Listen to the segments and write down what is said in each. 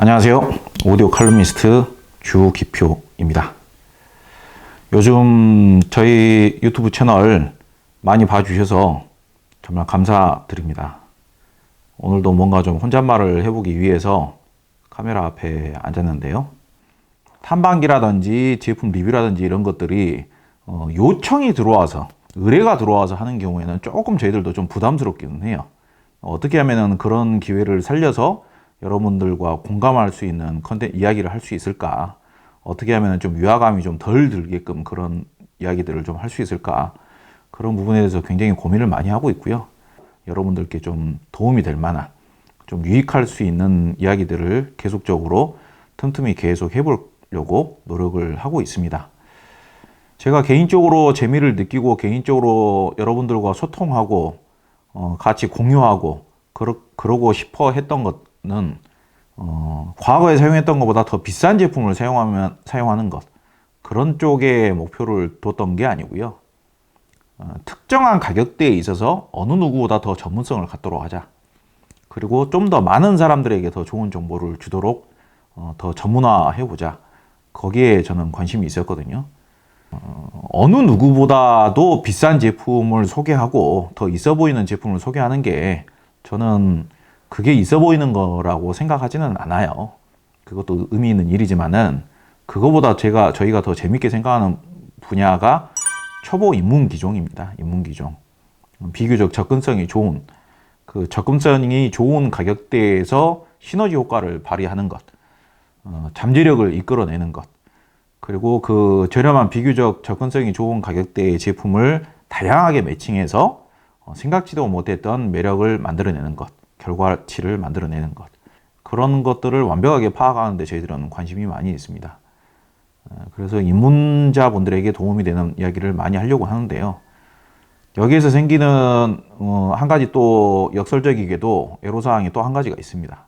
안녕하세요. 오디오 칼럼니스트 주기표입니다. 요즘 저희 유튜브 채널 많이 봐주셔서 정말 감사드립니다. 오늘도 뭔가 좀 혼잣말을 해보기 위해서 카메라 앞에 앉았는데요. 탐방기라든지 제품 리뷰라든지 이런 것들이 어, 요청이 들어와서 의뢰가 들어와서 하는 경우에는 조금 저희들도 좀 부담스럽기는 해요. 어떻게 하면은 그런 기회를 살려서 여러분들과 공감할 수 있는 컨텐 이야기를 할 수 있을까? 어떻게 하면 좀 위화감이 좀 덜 들게끔 그런 이야기들을 좀 할 수 있을까? 그런 부분에 대해서 굉장히 고민을 많이 하고 있고요. 여러분들께 좀 도움이 될 만한, 좀 유익할 수 있는 이야기들을 계속적으로 틈틈이 계속 해보려고 노력을 하고 있습니다. 제가 개인적으로 재미를 느끼고 개인적으로 여러분들과 소통하고 어, 같이 공유하고 그러, 그러고 싶어 했던 것 은 어, 과거에 사용했던 것보다 더 비싼 제품을 사용하면 사용하는 것 그런 쪽에 목표를 뒀던 게 아니고요. 어, 특정한 가격대에 있어서 어느 누구보다 더 전문성을 갖도록 하자. 그리고 좀 더 많은 사람들에게 더 좋은 정보를 주도록 어, 더 전문화해 보자. 거기에 저는 관심이 있었거든요. 어느 누구보다도 비싼 제품을 소개하고 더 있어 보이는 제품을 소개하는 게 저는 그게 있어 보이는 거라고 생각하지는 않아요. 그것도 의미 있는 일이지만은 그거보다 제가 저희가 더 재밌게 생각하는 분야가 초보 입문 기종입니다. 입문 기종. 비교적 접근성이 좋은 그 접근성이 좋은 가격대에서 시너지 효과를 발휘하는 것, 어, 잠재력을 이끌어내는 것, 그리고 그 저렴한 비교적 접근성이 좋은 가격대의 제품을 다양하게 매칭해서 어, 생각지도 못했던 매력을 만들어내는 것, 결과치를 만들어내는 것. 그런 것들을 완벽하게 파악하는데 저희들은 관심이 많이 있습니다. 어, 그래서 입문자분들에게 도움이 되는 이야기를 많이 하려고 하는데요. 여기에서 생기는 어, 한 가지 또 역설적이게도 애로사항이 또 한 가지가 있습니다.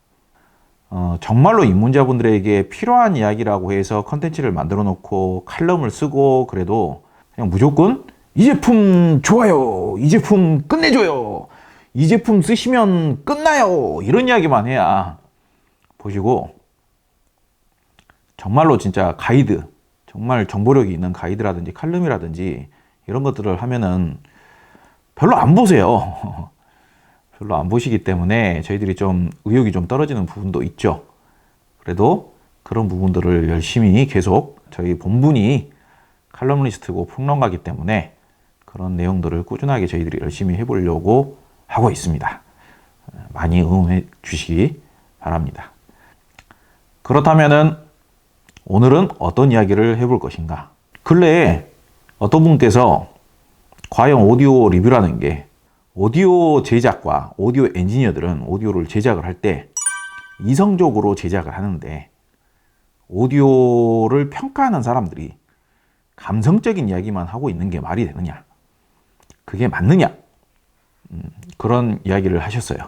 어, 정말로 입문자분들에게 필요한 이야기라고 해서 컨텐츠를 만들어 놓고 칼럼을 쓰고 그래도 그냥 무조건 이 제품 좋아요. 이 제품 끝내줘요. 이 제품 쓰시면 끝나요. 이런 이야기만 해야 보시고 정말로 진짜 가이드, 정말 정보력이 있는 가이드라든지 칼럼이라든지 이런 것들을 하면은 별로 안 보세요. 별로 안 보시기 때문에 저희들이 좀 의욕이 좀 떨어지는 부분도 있죠. 그래도 그런 부분들을 열심히 계속 저희 본분이 칼럼니스트고 풍론가기 때문에 그런 내용들을 꾸준하게 저희들이 열심히 해보려고 하고 있습니다. 많이 응원해 주시기 바랍니다. 그렇다면은 오늘은 어떤 이야기를 해볼 것인가? 근래에 어떤 분께서 과연 오디오 리뷰라는 게 오디오 제작과 오디오 엔지니어들은 오디오를 제작을 할 때 이성적으로 제작을 하는데 오디오를 평가하는 사람들이 감성적인 이야기만 하고 있는 게 말이 되느냐? 그게 맞느냐? 음, 그런 이야기를 하셨어요.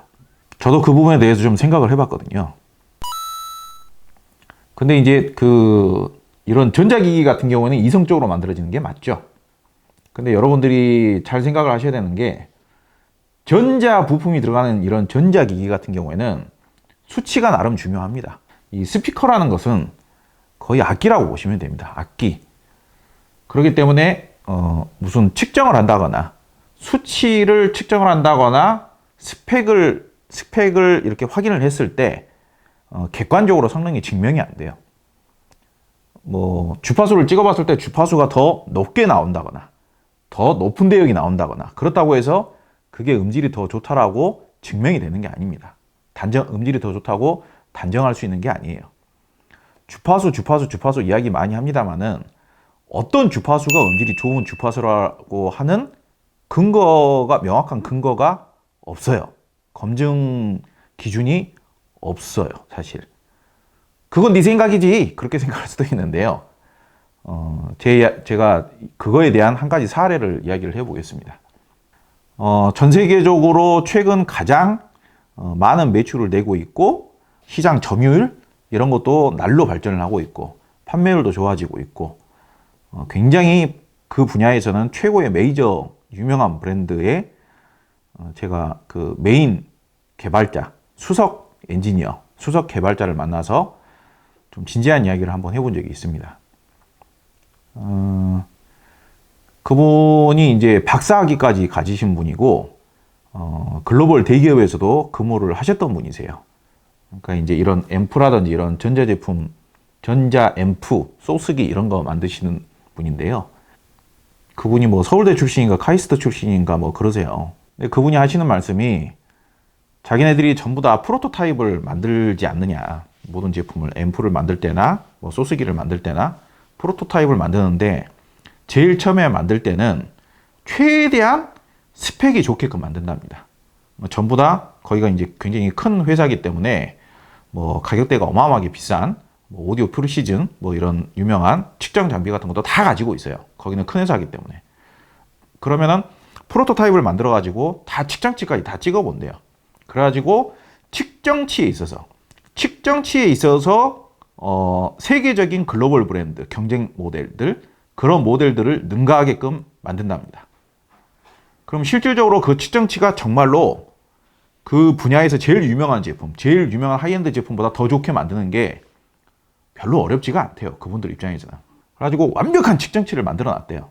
저도 그 부분에 대해서 좀 생각을 해봤거든요. 근데 이제 그 이런 전자기기 같은 경우는 이성적으로 만들어지는 게 맞죠. 근데 여러분들이 잘 생각을 하셔야 되는 게 전자 부품이 들어가는 이런 전자기기 같은 경우에는 수치가 나름 중요합니다. 이 스피커라는 것은 거의 악기라고 보시면 됩니다. 악기. 그렇기 때문에 어, 무슨 측정을 한다거나 수치를 측정을 한다거나 스펙을 스펙을 이렇게 확인을 했을 때 어, 객관적으로 성능이 증명이 안 돼요. 뭐 주파수를 찍어봤을 때 주파수가 더 높게 나온다거나 더 높은 대역이 나온다거나 그렇다고 해서 그게 음질이 더 좋다라고 증명이 되는 게 아닙니다. 단정 음질이 더 좋다고 단정할 수 있는 게 아니에요. 주파수, 주파수, 주파수 이야기 많이 합니다만은 어떤 주파수가 음질이 좋은 주파수라고 하는 근거가 명확한 근거가 없어요. 검증 기준이 없어요, 사실. 그건 네 생각이지 그렇게 생각할 수도 있는데요. 어, 제, 제가 그거에 대한 한 가지 사례를 이야기를 해보겠습니다. 어, 전 세계적으로 최근 가장 어, 많은 매출을 내고 있고 시장 점유율 이런 것도 날로 발전을 하고 있고 판매율도 좋아지고 있고 어, 굉장히 그 분야에서는 최고의 메이저 유명한 브랜드의 어, 제가 그 메인 개발자 수석 엔지니어 수석 개발자를 만나서 좀 진지한 이야기를 한번 해본 적이 있습니다. 어, 그분이 이제 박사학위까지 가지신 분이고 어, 글로벌 대기업에서도 근무를 하셨던 분이세요. 그러니까 이제 이런 앰프라든지 이런 전자제품, 전자 앰프, 소스기 이런 거 만드시는 분인데요. 그분이 뭐 서울대 출신인가 카이스트 출신인가 뭐 그러세요. 근데 그분이 하시는 말씀이 자기네들이 전부 다 프로토타입을 만들지 않느냐. 모든 제품을 앰프를 만들 때나 뭐 소스기를 만들 때나 프로토타입을 만드는데 제일 처음에 만들 때는 최대한 스펙이 좋게끔 만든답니다. 뭐 전부 다 거기가 이제 굉장히 큰 회사이기 때문에 뭐 가격대가 어마어마하게 비싼 뭐 오디오 프리시즌 뭐 이런 유명한 측정 장비 같은 것도 다 가지고 있어요. 거기는 큰 회사이기 때문에. 그러면은 프로토타입을 만들어 가지고 다 측정치까지 다 찍어 본대요. 그래 가지고 측정치에 있어서 측정치에 있어서 어, 세계적인 글로벌 브랜드 경쟁 모델들 그런 모델들을 능가하게끔 만든답니다. 그럼 실질적으로 그 측정치가 정말로 그 분야에서 제일 유명한 제품, 제일 유명한 하이엔드 제품보다 더 좋게 만드는 게 별로 어렵지가 않대요. 그분들 입장에서는. 그래가지고 완벽한 측정치를 만들어 놨대요.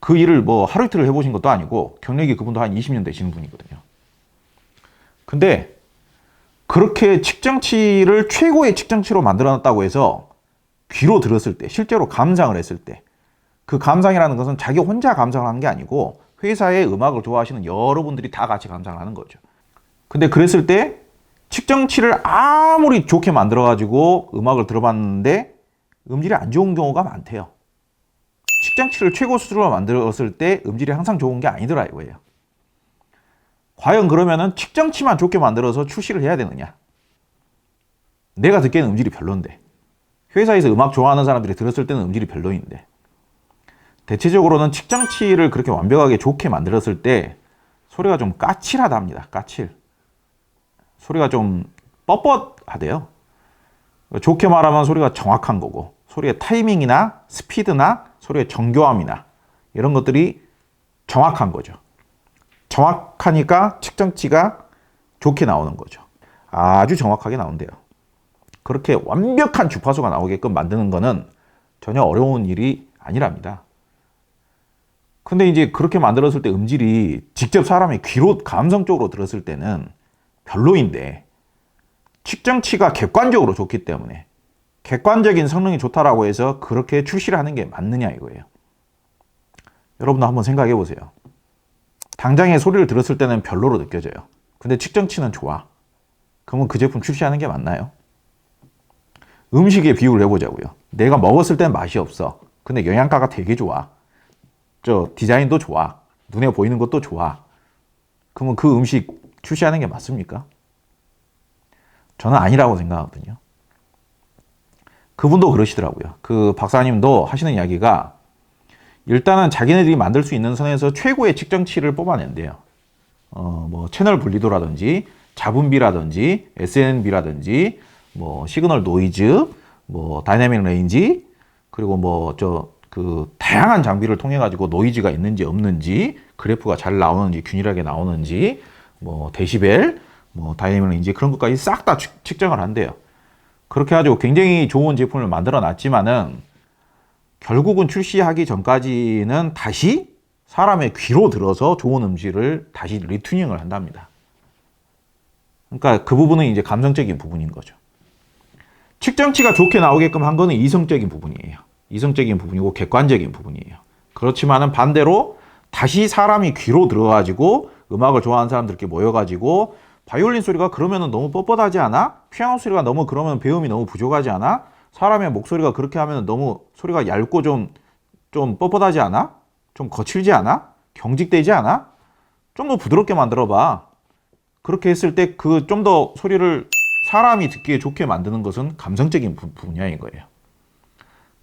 그 일을 뭐 하루 이틀을 해보신 것도 아니고 경력이 그분도 한 20년 되시는 분이거든요. 근데 그렇게 측정치를 최고의 측정치로 만들어 놨다고 해서 귀로 들었을 때, 실제로 감상을 했을 때, 그 감상이라는 것은 자기 혼자 감상을 한게 아니고 회사의 음악을 좋아하시는 여러분들이 다 같이 감상을 하는 거죠. 근데 그랬을 때 측정치를 아무리 좋게 만들어가지고 음악을 들어봤는데 음질이 안 좋은 경우가 많대요. 측정치를 최고 수준으로 만들었을 때 음질이 항상 좋은 게 아니더라 이거예요. 과연 그러면은 측정치만 좋게 만들어서 출시를 해야 되느냐? 내가 듣기에는 음질이 별론데. 회사에서 음악 좋아하는 사람들이 들었을 때는 음질이 별로인데. 대체적으로는 측정치를 그렇게 완벽하게 좋게 만들었을 때 소리가 좀 까칠하답니다. 까칠. 소리가 좀 뻣뻣하대요. 좋게 말하면 소리가 정확한 거고, 소리의 타이밍이나 스피드나 소리의 정교함이나 이런 것들이 정확한 거죠. 정확하니까 측정치가 좋게 나오는 거죠. 아주 정확하게 나온대요. 그렇게 완벽한 주파수가 나오게끔 만드는 거는 전혀 어려운 일이 아니랍니다. 근데 이제 그렇게 만들었을 때 음질이 직접 사람이 귀로 감성적으로 들었을 때는 별로인데 측정치가 객관적으로 좋기 때문에 객관적인 성능이 좋다라고 해서 그렇게 출시를 하는 게 맞느냐 이거예요. 여러분도 한번 생각해 보세요. 당장에 소리를 들었을 때는 별로로 느껴져요. 근데 측정치는 좋아. 그러면 그 제품 출시하는 게 맞나요? 음식에 비유를 해보자고요. 내가 먹었을 땐 맛이 없어. 근데 영양가가 되게 좋아. 저 디자인도 좋아. 눈에 보이는 것도 좋아. 그러면 그 음식 출시하는 게 맞습니까? 저는 아니라고 생각하거든요. 그분도 그러시더라고요. 그 박사님도 하시는 이야기가 일단은 자기네들이 만들 수 있는 선에서 최고의 측정치를 뽑아낸대요. 어, 뭐 채널 분리도라든지 잡음비라든지 SNB라든지 뭐 시그널 노이즈, 뭐 다이내믹 레인지 그리고 뭐 저 그 다양한 장비를 통해 가지고 노이즈가 있는지 없는지 그래프가 잘 나오는지 균일하게 나오는지 뭐 데시벨, 뭐 다이내믹 레인지 그런 것까지 싹 다 측정을 한대요. 그렇게 가지고 굉장히 좋은 제품을 만들어 놨지만은 결국은 출시하기 전까지는 다시 사람의 귀로 들어서 좋은 음질을 다시 리튜닝을 한답니다. 그러니까 그 부분은 이제 감성적인 부분인 거죠. 측정치가 좋게 나오게끔 한 거는 이성적인 부분이에요. 이성적인 부분이고 객관적인 부분이에요. 그렇지만은 반대로 다시 사람이 귀로 들어가지고 음악을 좋아하는 사람들끼리 모여가지고 바이올린 소리가 그러면은 너무 뻣뻣하지 않아? 피아노 소리가 너무 그러면 배음이 너무 부족하지 않아? 사람의 목소리가 그렇게 하면 너무 소리가 얇고 좀, 좀 뻣뻣하지 않아? 좀 거칠지 않아? 경직되지 않아? 좀 더 부드럽게 만들어 봐. 그렇게 했을 때 그 좀 더 소리를 사람이 듣기에 좋게 만드는 것은 감성적인 부, 분야인 거예요.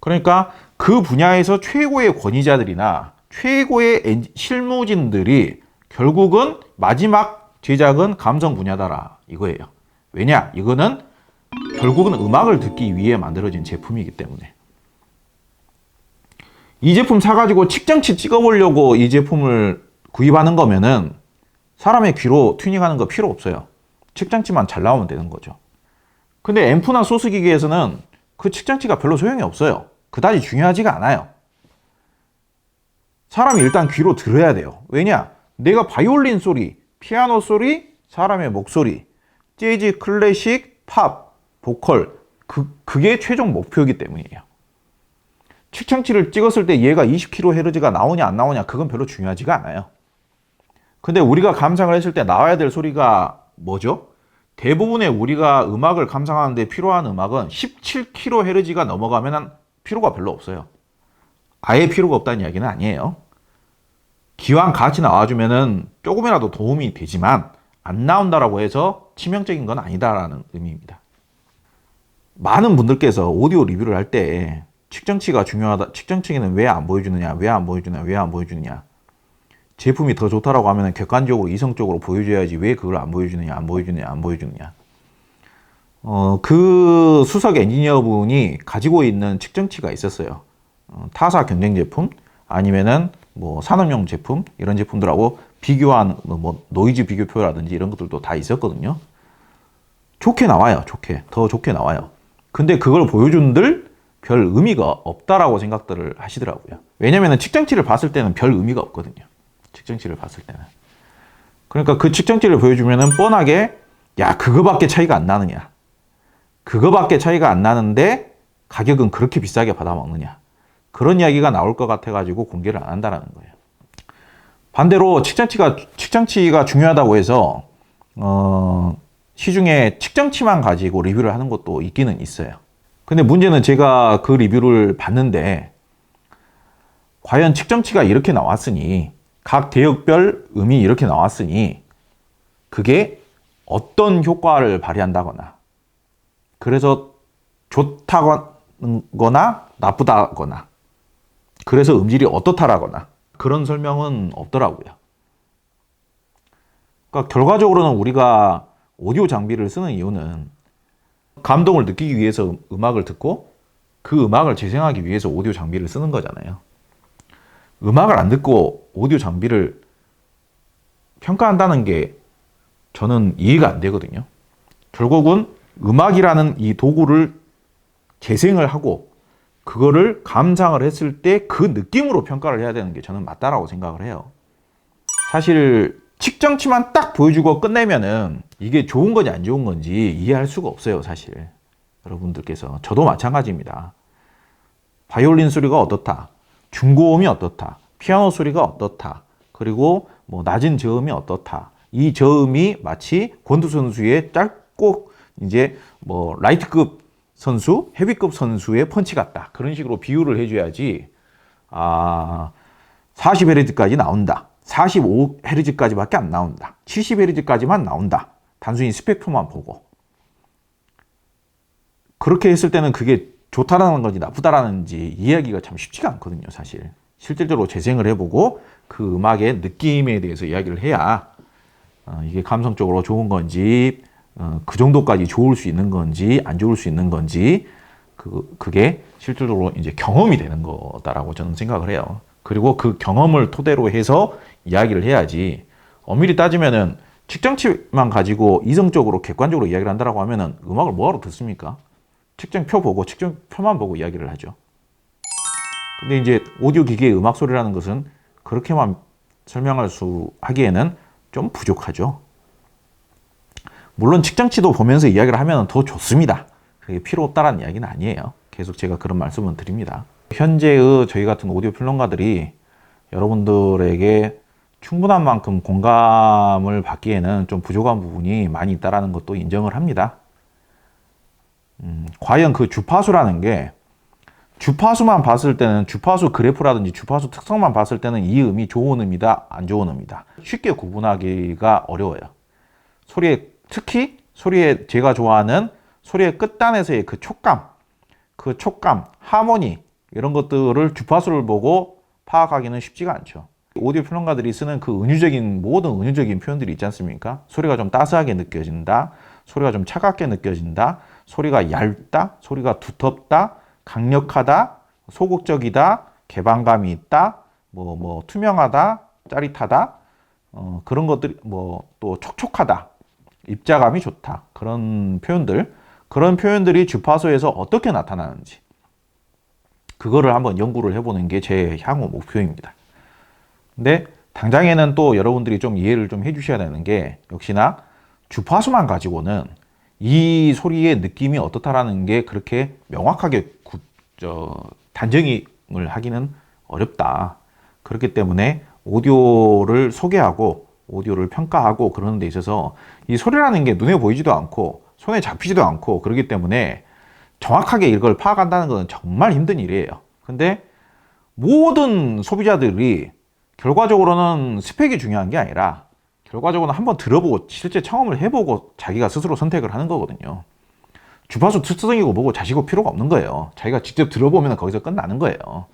그러니까 그 분야에서 최고의 권위자들이나 최고의 엔, 실무진들이 결국은 마지막 제작은 감성 분야다라 이거예요. 왜냐? 이거는 결국은 음악을 듣기 위해 만들어진 제품이기 때문에. 이 제품 사가지고 측정치 찍어보려고 이 제품을 구입하는 거면은 사람의 귀로 튜닝하는 거 필요 없어요. 측정치만 잘 나오면 되는 거죠. 근데 앰프나 소스 기계에서는 그 측정치가 별로 소용이 없어요. 그다지 중요하지가 않아요. 사람이 일단 귀로 들어야 돼요. 왜냐? 내가 바이올린 소리, 피아노 소리, 사람의 목소리, 재즈, 클래식, 팝, 보컬, 그, 그게 최종 목표이기 때문이에요. 측정치를 찍었을 때 얘가 20kHz가 나오냐 안 나오냐 그건 별로 중요하지가 않아요. 근데 우리가 감상을 했을 때 나와야 될 소리가 뭐죠? 대부분의 우리가 음악을 감상하는데 필요한 음악은 17kHz가 넘어가면 필요가 별로 없어요. 아예 필요가 없다는 이야기는 아니에요. 기왕 같이 나와주면은 조금이라도 도움이 되지만 안 나온다라고 해서 치명적인 건 아니다라는 의미입니다. 많은 분들께서 오디오 리뷰를 할 때 측정치가 중요하다. 측정치는 왜 안 보여주느냐, 왜 안 보여주느냐, 왜 안 보여주느냐. 제품이 더 좋다라고 하면 객관적으로 이성적으로 보여줘야지 왜 그걸 안 보여주느냐, 안 보여주느냐, 안 보여주느냐. 어, 그 수석 엔지니어 분이 가지고 있는 측정치가 있었어요. 어, 타사 경쟁 제품 아니면은 뭐 산업용 제품 이런 제품들하고 비교한 뭐 노이즈 비교표라든지 이런 것들도 다 있었거든요. 좋게 나와요. 좋게. 더 좋게 나와요. 근데 그걸 보여준들 별 의미가 없다라고 생각들을 하시더라고요. 왜냐면은 측정치를 봤을 때는 별 의미가 없거든요. 측정치를 봤을 때는. 그러니까 그 측정치를 보여주면은 뻔하게 야, 그거밖에 차이가 안 나느냐. 그거밖에 차이가 안 나는데 가격은 그렇게 비싸게 받아먹느냐. 그런 이야기가 나올 것 같아가지고 공개를 안 한다라는 거예요. 반대로 측정치가, 측정치가 중요하다고 해서, 어, 시중에 측정치만 가지고 리뷰를 하는 것도 있기는 있어요. 근데 문제는 제가 그 리뷰를 봤는데, 과연 측정치가 이렇게 나왔으니, 각 대역별 음이 이렇게 나왔으니, 그게 어떤 효과를 발휘한다거나, 그래서 좋다거나 나쁘다거나, 그래서 음질이 어떻다라거나, 그런 설명은 없더라고요. 그러니까 결과적으로는 우리가 오디오 장비를 쓰는 이유는 감동을 느끼기 위해서 음악을 듣고 그 음악을 재생하기 위해서 오디오 장비를 쓰는 거잖아요. 음악을 안 듣고 오디오 장비를 평가한다는 게 저는 이해가 안 되거든요. 결국은 음악이라는 이 도구를 재생을 하고 그거를 감상을 했을 때 그 느낌으로 평가를 해야 되는 게 저는 맞다라고 생각을 해요. 사실 측정치만 딱 보여주고 끝내면은 이게 좋은 건지 안 좋은 건지 이해할 수가 없어요, 사실. 여러분들께서. 저도 마찬가지입니다. 바이올린 소리가 어떻다. 중고음이 어떻다. 피아노 소리가 어떻다. 그리고 뭐 낮은 저음이 어떻다. 이 저음이 마치 권투 선수의 짧고 이제 뭐 라이트급 선수, 헤비급 선수의 펀치 같다. 그런 식으로 비유를 해줘야지, 아, 40Hz까지 나온다. 45Hz까지밖에 안 나온다. 70Hz까지만 나온다. 단순히 스펙트럼만 보고. 그렇게 했을 때는 그게 좋다라는 건지 나쁘다라는지 이야기가 참 쉽지가 않거든요, 사실. 실질적으로 재생을 해보고 그 음악의 느낌에 대해서 이야기를 해야 어, 이게 감성적으로 좋은 건지 어, 그 정도까지 좋을 수 있는 건지 안 좋을 수 있는 건지 그 그게 실질적으로 이제 경험이 되는 거다라고 저는 생각을 해요. 그리고 그 경험을 토대로 해서 이야기를 해야지 엄밀히 따지면은 측정치만 가지고 이성적으로 객관적으로 이야기를 한다라고 하면은 음악을 뭐하러 듣습니까? 측정표 보고 측정표만 보고 이야기를 하죠. 근데 이제 오디오 기계의 음악 소리라는 것은 그렇게만 설명할 수 하기에는 좀 부족하죠. 물론 측정치도 보면서 이야기를 하면 더 좋습니다. 그게 필요 없다라는 이야기는 아니에요. 계속 제가 그런 말씀을 드립니다. 현재의 저희 같은 오디오 평론가들이 여러분들에게 충분한 만큼 공감을 받기에는 좀 부족한 부분이 많이 있다라는 것도 인정을 합니다. 음, 과연 그 주파수라는 게 주파수만 봤을 때는 주파수 그래프라든지 주파수 특성만 봤을 때는 이 음이 좋은 음이다, 안 좋은 음이다. 쉽게 구분하기가 어려워요. 소리의 특히 소리의 제가 좋아하는 소리의 끝단에서의 그 촉감, 그 촉감, 하모니 이런 것들을 주파수를 보고 파악하기는 쉽지가 않죠. 오디오 평론가들이 쓰는 그 은유적인 모든 은유적인 표현들이 있지 않습니까? 소리가 좀 따스하게 느껴진다, 소리가 좀 차갑게 느껴진다, 소리가 얇다, 소리가 두텁다, 강력하다, 소극적이다, 개방감이 있다, 뭐, 뭐, 투명하다, 짜릿하다, 어, 그런 것들이, 뭐, 또 촉촉하다, 입자감이 좋다. 그런 표현들. 그런 표현들이 주파수에서 어떻게 나타나는지 그거를 한번 연구를 해보는 게 제 향후 목표입니다. 근데 당장에는 또 여러분들이 좀 이해를 좀 해주셔야 되는 게 역시나 주파수만 가지고는 이 소리의 느낌이 어떻다라는 게 그렇게 명확하게 구, 저, 단정을 하기는 어렵다. 그렇기 때문에 오디오를 소개하고 오디오를 평가하고 그러는 데 있어서 이 소리라는 게 눈에 보이지도 않고 손에 잡히지도 않고 그렇기 때문에 정확하게 이걸 파악한다는 것은 정말 힘든 일이에요. 근데 모든 소비자들이 결과적으로는 스펙이 중요한 게 아니라 결과적으로는 한번 들어보고 실제 청음을 해보고 자기가 스스로 선택을 하는 거거든요. 주파수 특성이고 뭐고 자시고 필요가 없는 거예요. 자기가 직접 들어보면 거기서 끝나는 거예요.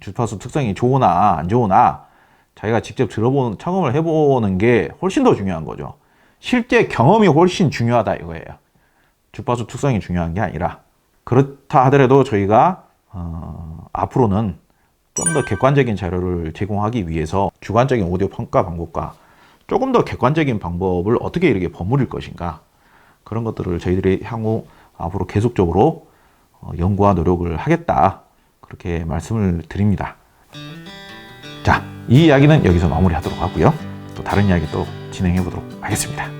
주파수 특성이 좋으나 안 좋으나 자기가 직접 들어보는 청음을 해보는 게 훨씬 더 중요한 거죠. 실제 경험이 훨씬 중요하다 이거예요. 주파수 특성이 중요한 게 아니라 그렇다 하더라도 저희가 어, 앞으로는 좀 더 객관적인 자료를 제공하기 위해서 주관적인 오디오 평가 방법과 조금 더 객관적인 방법을 어떻게 이렇게 버무릴 것인가 그런 것들을 저희들이 향후 앞으로 계속적으로 어, 연구와 노력을 하겠다 그렇게 말씀을 드립니다. 자, 이 이야기는 여기서 마무리하도록 하고요. 또 다른 이야기 또 진행해 보도록 하겠습니다.